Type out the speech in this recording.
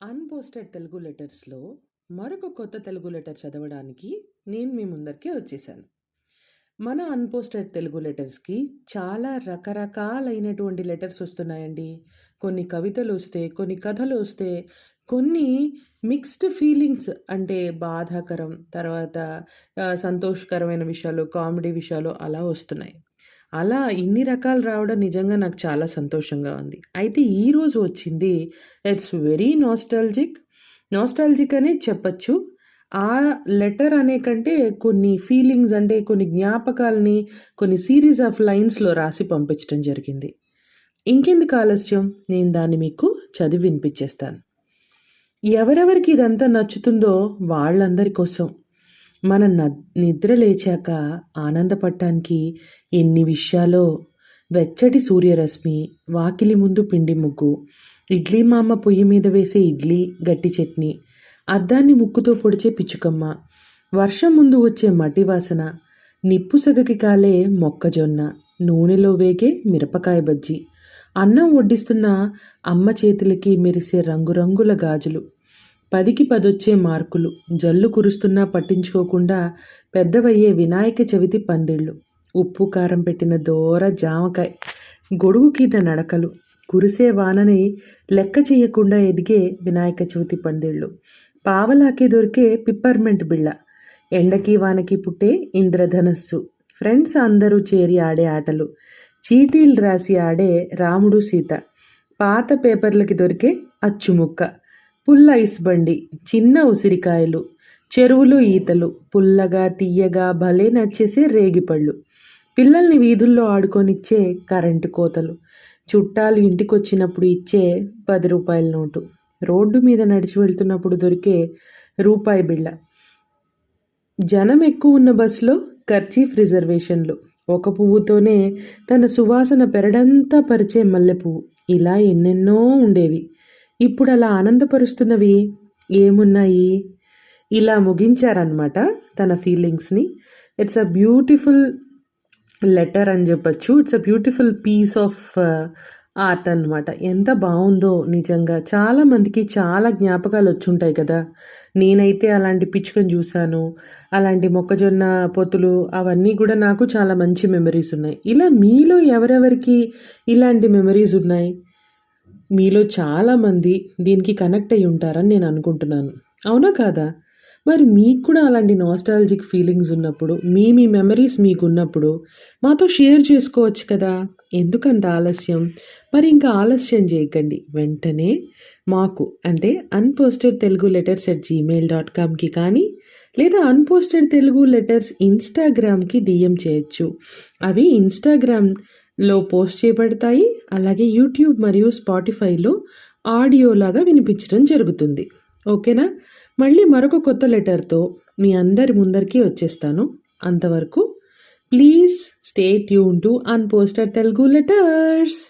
అన్‌పోస్టెడ్ తెలుగు లెటర్స్‌లో మరొక కొత్త తెలుగు లెటర్ చదవడానికి నేను మీ ముందరికి వచ్చేసాను. మన అన్‌పోస్టెడ్ తెలుగు లెటర్స్‌కి చాలా రకరకాలైనటువంటి లెటర్స్ వస్తున్నాయండి. కొన్ని కవితలు వస్తే కొన్ని కథలు వస్తే కొన్ని మిక్స్డ్ ఫీలింగ్స్ అంటే బాధాకరం, తర్వాత సంతోషకరమైన విషయాలు, కామెడీ విషయాలు అలా వస్తున్నాయి. అలా ఇన్ని రకాలు రావడం నిజంగా నాకు చాలా సంతోషంగా ఉంది. అయితే ఈరోజు వచ్చింది ఇట్స్ వెరీ నాస్టాల్జిక్. నాస్టాల్జిక్ అనే చెప్పచ్చు ఆ లెటర్ అనే కంటే కొన్ని ఫీలింగ్స్ అంటే కొన్ని జ్ఞాపకాల్ని కొన్ని సీరీస్ ఆఫ్ లైన్స్‌లో రాసి పంపించడం జరిగింది. ఇంకెందుకు ఆలస్యం నేను దాన్ని మీకు చదివి వినిపించేస్తాను. ఎవరెవరికి ఇదంతా నచ్చుతుందో వాళ్ళందరి కోసం మన నిద్ర లేచాక ఆనందపడటానికి ఎన్ని విషయాలో వెచ్చటి సూర్యరశ్మి, వాకిలి ముందు పిండి ముగ్గు, ఇడ్లీ మామ పొయ్యి మీద వేసే ఇడ్లీ, గట్టి చట్నీ, అద్దాన్ని ముక్కుతో పొడిచే పిచ్చుకమ్మ, వర్షం ముందు వచ్చే మట్టి వాసన, నిప్పు సగకి కాలే మొక్కజొన్న, నూనెలో వేగే మిరపకాయ బజ్జీ, అన్నం వడ్డిస్తున్న అమ్మ చేతులకి మెరిసే రంగురంగుల గాజులు, పదికి పదొచ్చే మార్కులు, జల్లు కురుస్తున్నా పట్టించుకోకుండా పెద్దవయ్యే వినాయక చవితి పందిళ్ళు, ఉప్పు కారం పెట్టిన దోర జామకాయ, గొడుగుకీన నడకలు, కురిసే వానని లెక్క చేయకుండా ఎదిగే వినాయక చవితి పందిళ్ళు, పావలాకి దొరికే పిప్పర్మెంట్ బిళ్ళ, ఎండకి వానకి పుట్టే ఇంద్రధనస్సు, ఫ్రెండ్స్ అందరూ చేరి ఆడే ఆటలు, చీటీలు రాసి ఆడే రాముడు సీత, పాత పేపర్లకి దొరికే అచ్చుముక్క, పుల్ల ఐస్ బండి, చిన్న ఉసిరికాయలు, చెరువులు ఈతలు, పుల్లగా తియ్యగా భలే నచ్చేసే రేగిపళ్ళు, పిల్లల్ని వీధుల్లో ఆడుకొనిచ్చే కరెంటు కోతలు, చుట్టాలు ఇంటికొచ్చినప్పుడు ఇచ్చే పది రూపాయల నోటు, రోడ్డు మీద నడిచి వెళ్తున్నప్పుడు దొరికే రూపాయి బిళ్ళ, జనం ఎక్కువ ఉన్న బస్సులో కర్చీఫ్ రిజర్వేషన్లు, ఒక పువ్వుతోనే తన సువాసన పెరడంతా పరిచే మల్లెపువ్వు, ఇలా ఎన్నెన్నో ఉండేవి. ఇప్పుడలా ఆనందపరుస్తున్నవి ఏమున్నాయి? ఇలా ముగించారనమాట తన ఫీలింగ్స్‌ని. ఇట్స్ అ బ్యూటిఫుల్ లెటర్ అని చెప్పచ్చు it's a beautiful piece of art అనమాట. ఎంత బాగుందో నిజంగా. చాలా మందికి చాలా జ్ఞాపకాలు వచ్చుంటాయి కదా! నేనైతే అలాంటి పిచ్చుకని చూశాను అలాంటి మొక్కజొన్న పొత్తులు అవన్నీ కూడా నాకు చాలా మంచి మెమరీస్ ఉన్నాయి. ఇలా మీలో ఎవరెవరికి ఇలాంటి మెమరీస్ ఉన్నాయి? మీలో చాలామంది దీనికి కనెక్ట్ అయ్యి ఉంటారని నేను అనుకుంటున్నాను. అవునా కాదా? మరి మీకు కూడా అలాంటి నాస్టాలజిక్ ఫీలింగ్స్ ఉన్నప్పుడు, మీ మీ మెమరీస్ మీకున్నప్పుడు మాతో షేర్ చేసుకోవచ్చు కదా! ఎందుకంత ఆలస్యం? మరి ఇంకా ఆలస్యం చేయకండి. వెంటనే మాకు అంటే unposted Telugu letters at Gmail dot కామ్‌కి కానీ, లేదా అన్‌పోస్టెడ్ తెలుగు లెటర్స్ ఇన్‌స్టాగ్రామ్‌కి డీఎం చేయొచ్చు. అవి లో పోస్ట్ చేయబడతాయి. అలాగే యూట్యూబ్ మరియు స్పాటిఫైలో ఆడియోలాగా వినిపించడం జరుగుతుంది. ఓకేనా? మళ్ళీ మరొక కొత్త లెటర్‌తో మీ అందరి ముందరికి వచ్చేస్తాను. అంతవరకు please stay tune to unposted Telugu letters.